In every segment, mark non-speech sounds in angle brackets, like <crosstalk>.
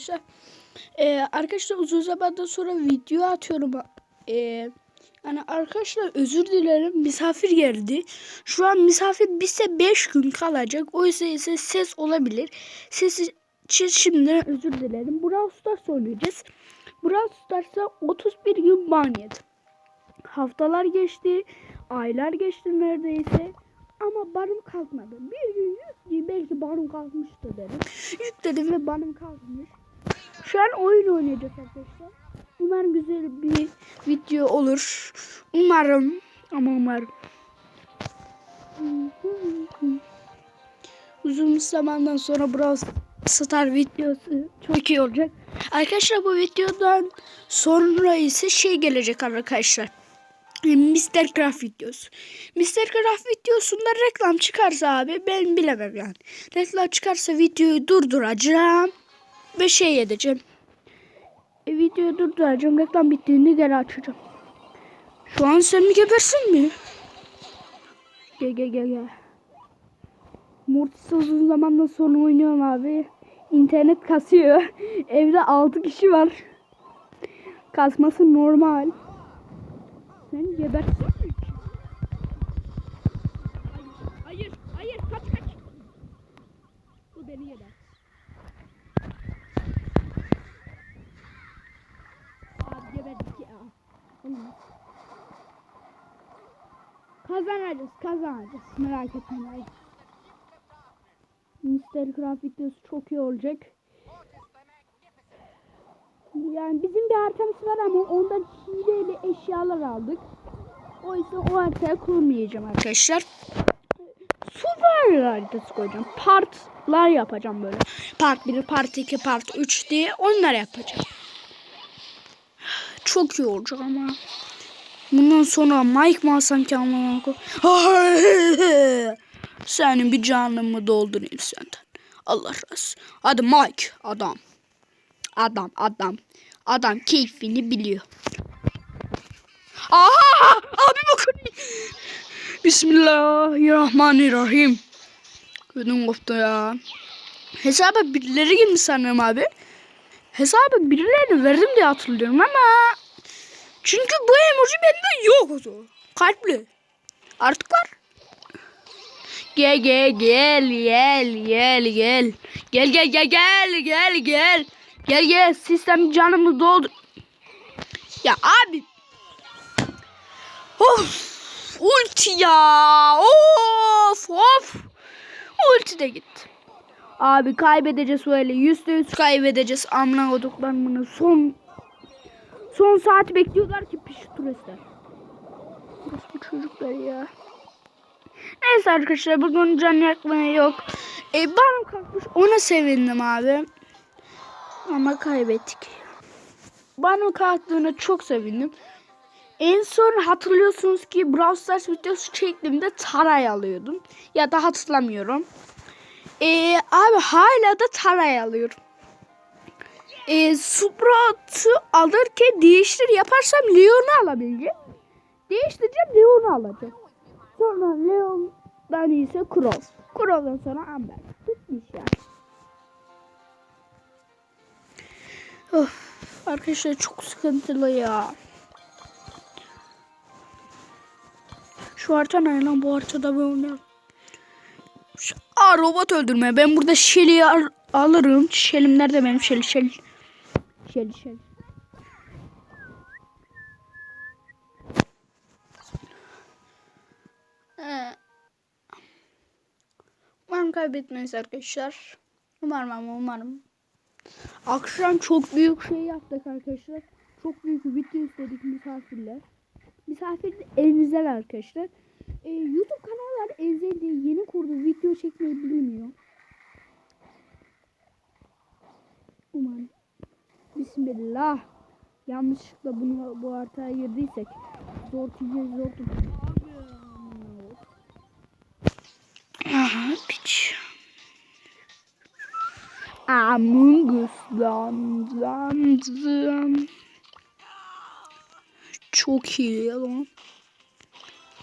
arkadaşlar. Ee, arkadaşlar uzun zamandan sonra video atıyorum. Ee, yani arkadaşlar özür dilerim misafir geldi. Şu an misafir bize 5 gün kalacak. O ise ses olabilir. Ses için şimdiden özür dilerim. Brawl Stars oynayacağız. Brawl Stars'a 31 gün ban yedim. Haftalar geçti. Aylar geçti neredeyse. Ama banım kalkmadı. Bir gün yükleyeyim belki banım kalkmıştı dedim. Yükledim ve banım kalkmış. Şu an oyun oynayacağız arkadaşlar. Umarım güzel bir video olur. Umarım ama umarım. Uzun zamandan sonra Brawl Star videosu çok iyi olacak. Arkadaşlar bu videodan sonra ise şey gelecek arkadaşlar. Mr. Craft videosu. Mr. Craft videosunda reklam çıkarsa abi ben bilemem yani. Reklam çıkarsa videoyu durduracağım ve şey edeceğim. E, videoyu durduracağım. Reklam bittiğinde geri açacağım. Şu an sen mi gebersin mi? Gel gel gel gel. Mortis uzun zamandan sonra oynuyorum abi. İnternet kasıyor. <laughs> Evde 6 kişi var. Kasması normal. Sen gebersin mi? Hayır, hayır, kaç kaç. Bu beni geber. Abi geberdik ya. Kazanacağız, kazanacağız. Merak etmeyin. Mr. Craft videosu çok iyi olacak. Yani bizim bir haritamız var ama ondan hileyle eşyalar aldık. O yüzden o haritaya kurmayacağım arkadaşlar. Survivor haritası koyacağım. Partlar yapacağım böyle. Part 1, part 2, part 3 diye onları yapacağım. Çok iyi olacak ama. Bundan sonra Mike mı alsam ki koy- <laughs> Senin bir canımı doldurayım senden. Allah razı. Hadi Mike adam. Adam adam. Adam keyfini biliyor. Aha! Abi bakın. Bismillahirrahmanirrahim. Ödüm koptu ya. Hesaba birileri girmiş sanırım abi. Hesaba birilerine verdim diye hatırlıyorum ama çünkü bu emoji bende yok o zaman. Kalpli. Artık var. Gel gel gel gel gel gel. Gel gel gel gel gel gel. Gel gel sistem canımı doldu. Ya abi. Of. Ulti ya. Of of. Ulti de gitti. Abi kaybedeceğiz öyle. Yüzde yüz kaybedeceğiz. Amına koduklarımını son son saati bekliyorlar ki piş turistler. Bu çocuklar ya. Neyse arkadaşlar bugün can yakmaya yok. E, bana kalkmış ona sevindim abi. Ama kaybettik. Bana kalktığına çok sevindim. En son hatırlıyorsunuz ki Brawl Stars videosu çektiğimde taray alıyordum. Ya da hatırlamıyorum. Ee, abi hala da taray alıyorum. Ee, Sprout'u alırken değiştir yaparsam Leon'u alabileceğim. Değiştireceğim Leon'u alacağım. Sonra Leon'dan ise Crow. Crow'dan sonra Amber. Bitmiş yani. Of, arkadaşlar çok sıkıntılı ya. Şu harita ne lan bu haritada ben oynarım. Aa robot öldürme. Ben burada Shelly'i al alırım. Shelly'm nerede benim Shelly Shelly. Shelly Shelly. Ee, Umarım kaybetmeyiz arkadaşlar. Umarım ama umarım. Akşam çok büyük şey yaptık arkadaşlar. Çok büyük bir video istedik misafirler. Misafir de elinizden arkadaşlar. Ee, YouTube kanallar Enzel diye yeni kurdu. Video çekmeyi bilmiyor. Umarım. Bismillah. Yanlışlıkla bunu bu haritaya girdiysek zor tüyeceğiz zor tüyeceğiz. Aha piç. Among Us lan lan lan. Çok iyi lan.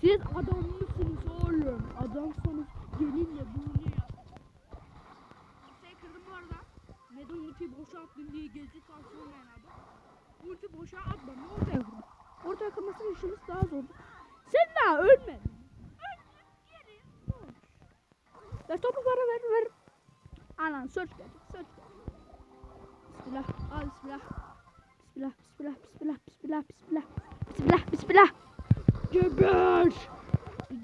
siz adam mısınız oğlum? Adamsanız gelin de bunu yap. Kimseyi kırdım bu arada. Neden ultiyi boşa attın diye gezi sarsılmayan adam. Ulti boşa atma. Ne ortaya kırdın? Ortaya kırmasının işimiz daha zor. Sen daha. Ölme. Ver topu bana ver ver. Anan search geldi. Search geldi. Bismillah. Al bismillah. Bismillah. Bismillah. Bismillah. Bismillah. Bismillah. Bismillah. Bismillah. Geber.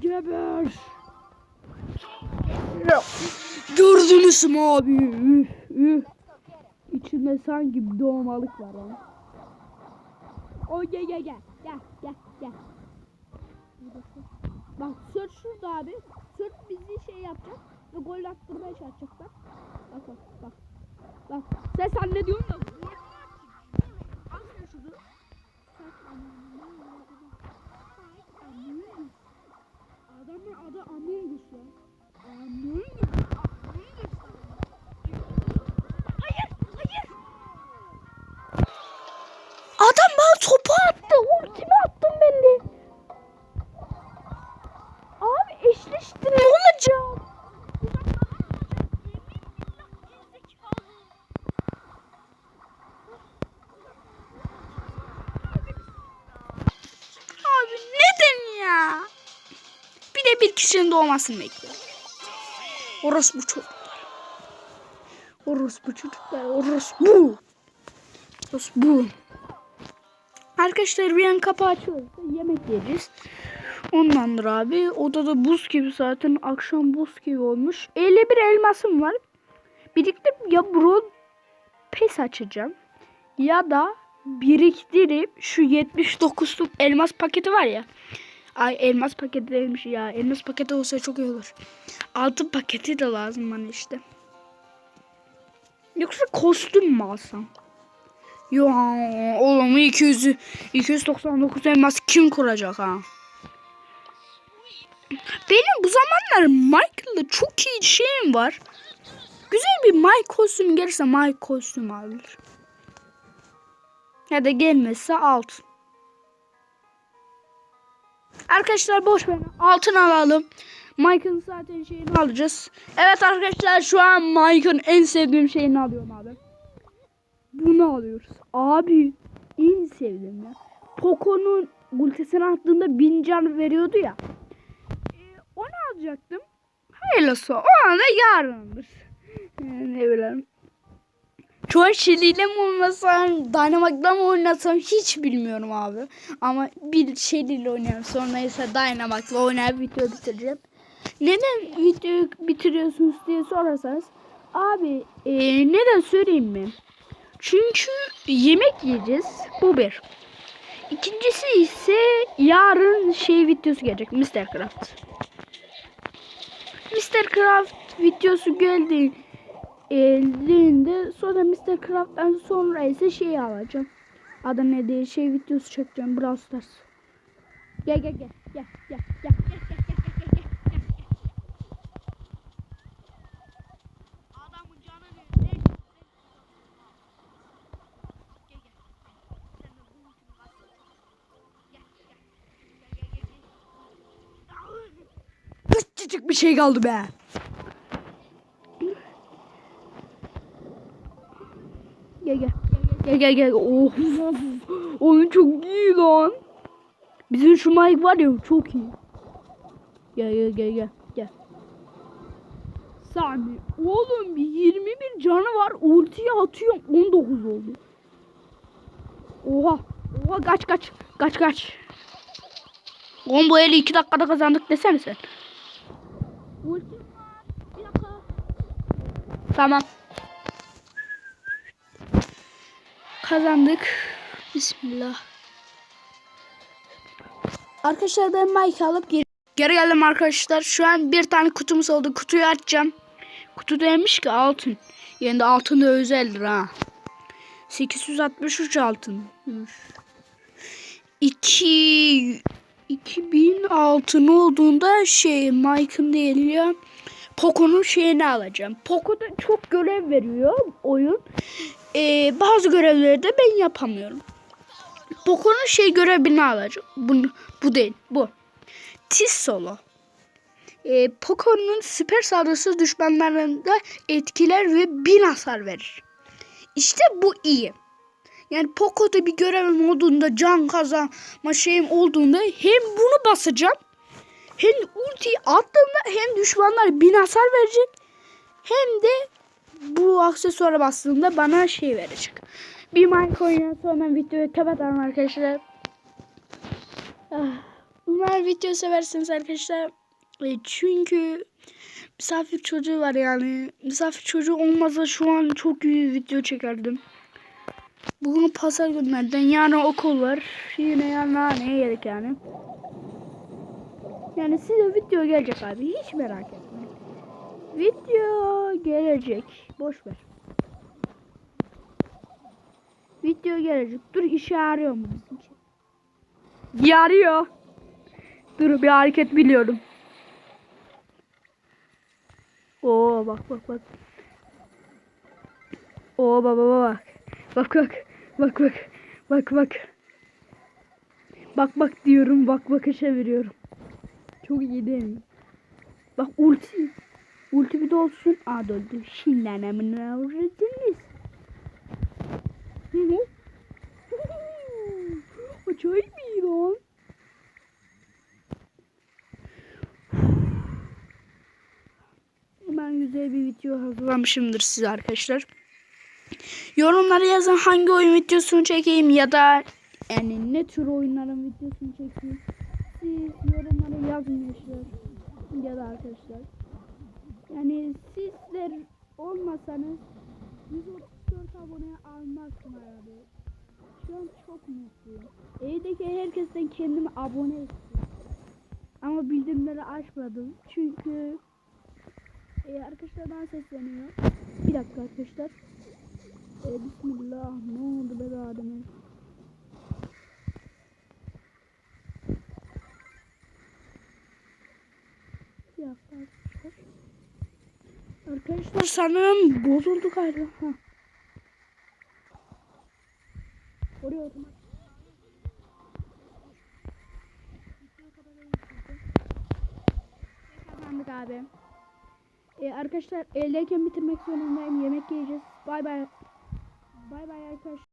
Geber. Gördünüz mü abi? İçinde sanki bir doğmalık var ha. O gel gel gel. Gel gel gel. Bak sört şurada abi. Sört bizi şey yapacak ve gol attırmaya çalışacaklar. Bak bak bak. Bak sen sen ne diyorsun da gol mü atayım? Al sen şunu. Adamın adı Among Us ya. Among Us. Among Us. Hayır, hayır. Adam bana topu attı. Ultimi attım ben de. Abi eşleşti ne olacak? Abi neden ya? Bir kişinin doğmasını bekliyorum. Orası bu çocuklar. Orası bu çocuklar. Orası bu. Bu. Arkadaşlar bir an kapağı açıyoruz. Yemek yiyeceğiz. Ondandır abi. Odada buz gibi zaten. Akşam buz gibi olmuş. 51 elmasım var. Biriktirip ya bro pes açacağım. Ya da biriktirip şu 79'luk elmas paketi var ya. Ay elmas paketi değilmiş ya. Elmas paketi olsa çok iyi olur. Altın paketi de lazım bana işte. Yoksa kostüm mü alsam? Yo oğlum 200 299 elmas kim kuracak ha? Benim bu zamanlar Michael'da çok iyi şeyim var. Güzel bir Mike kostüm gelirse Mike kostüm alır. Ya da gelmezse altın. Arkadaşlar boş ver. Altın alalım. Mike'ın zaten şeyini alacağız. Evet arkadaşlar şu an Mike'ın en sevdiğim şeyini alıyorum abi. Bunu alıyoruz. Abi en sevdiğim ya. Poco'nun ultisini attığında bin can veriyordu ya. Ee, onu alacaktım. Hayırlısı o anda yarındır. <laughs> Ne bileyim. Shelly'yle mi oynasam, Dynamite'la mı oynasam hiç bilmiyorum abi. Ama bir Shelly'yle oynayalım. Sonra ise Dynamite'la oynayıp video bitireceğim. Neden videoyu bitiriyorsunuz diye sorarsanız. Abi e, neden söyleyeyim mi? Çünkü yemek yiyeceğiz. Bu bir. İkincisi ise yarın şey videosu gelecek. Mr. Craft. Mr. Craft videosu geldi. Eldiğinde sonra Mr. Craft'tan sonra ise şey alacağım. Adı ne diye şey videosu çekeceğim. Brawl Stars. Gel gel gel. Gel gel gel gel gel gel gel gel gel gel. Adamın bir şey kaldı be. Gel gel. Gel gel gel. Oh. Onun çok iyi lan. Bizim şu Mike var ya çok iyi. Gel gel gel gel. Gel. Sami. Oğlum bir 21 canı var. Ultiye atıyorum. 19 oldu. Oha. Oha kaç kaç. Kaç kaç. Oğlum bu eli 2 dakikada kazandık desene sen. Ultim var. Bir dakika. Tamam. Kazandık. Bismillah. Arkadaşlar ben Mike alıp geri, geri geldim arkadaşlar. Şu an bir tane kutumuz oldu. Kutuyu açacağım. Kutu demiş ki altın. Yani de altın da özeldir ha. 863 altın. Üf. 2 2000 altın olduğunda şey Mike'ın değil ya Poco'nun şeyini alacağım. Poco'da çok görev veriyor oyun. Ee, bazı görevleri de ben yapamıyorum. Poco'nun şey görevini alacağım. Bu, bu değil bu. Tiz solo. Ee, Poco'nun süper saldırısı düşmanlarında etkiler ve bin hasar verir. İşte bu iyi. Yani Poco'da bir görevim olduğunda can kazanma şeyim olduğunda hem bunu basacağım hem ultiyi attığımda hem düşmanlar bin hasar verecek hem de bu aksesuara bastığımda bana şey verecek. Bir Minecraft oynayan sonra videoyu kapatalım arkadaşlar. Ah, Umarım video seversiniz arkadaşlar. E, Çünkü misafir çocuğu var yani. Misafir çocuğu olmasa şu an çok iyi video çekerdim. Bugün pazar günlerden yarın okul var. Yine yarın neye yedik yani. Yani size video gelecek abi. Hiç merak etmeyin. Video gelecek. Boş ver. Video gelecek. Dur işe yarıyor mu bizimki? Yarıyor. Dur bir hareket biliyorum. Oo bak bak bak. Oo baba baba. Bak bak. Bak bak. Bak bak. Bak bak diyorum. Bak bakışa çeviriyorum. Çok iyi değil mi? Bak ulti. Ulti de olsun. Aa döndü. Şimdi anamın avradınız. Hı. <laughs> Acayip iyi lan. Ben güzel bir video hazırlamışımdır size arkadaşlar. Yorumlara yazın hangi oyun videosunu çekeyim ya da yani ne tür oyunların videosunu çekeyim. Siz yorumlara yazın gençler ya da arkadaşlar. Yani sizler olmasanız 134 abone almazsın abi. Şu an çok mutluyum. Evdeki herkesten kendimi abone ettim. Ama bildirimleri açmadım. Çünkü e, arkadaşlar bana sesleniyor. Bir dakika arkadaşlar. E, Bismillah. Ne oldu be ademe? Bir dakika arkadaşlar. Arkadaşlar sanırım bozuldu galiba. Ha. Oraya otomatik. Kazandık abi. Ee, arkadaşlar eldeyken bitirmek zorundayım. Yemek yiyeceğiz. Bay bay. Bay bay arkadaşlar.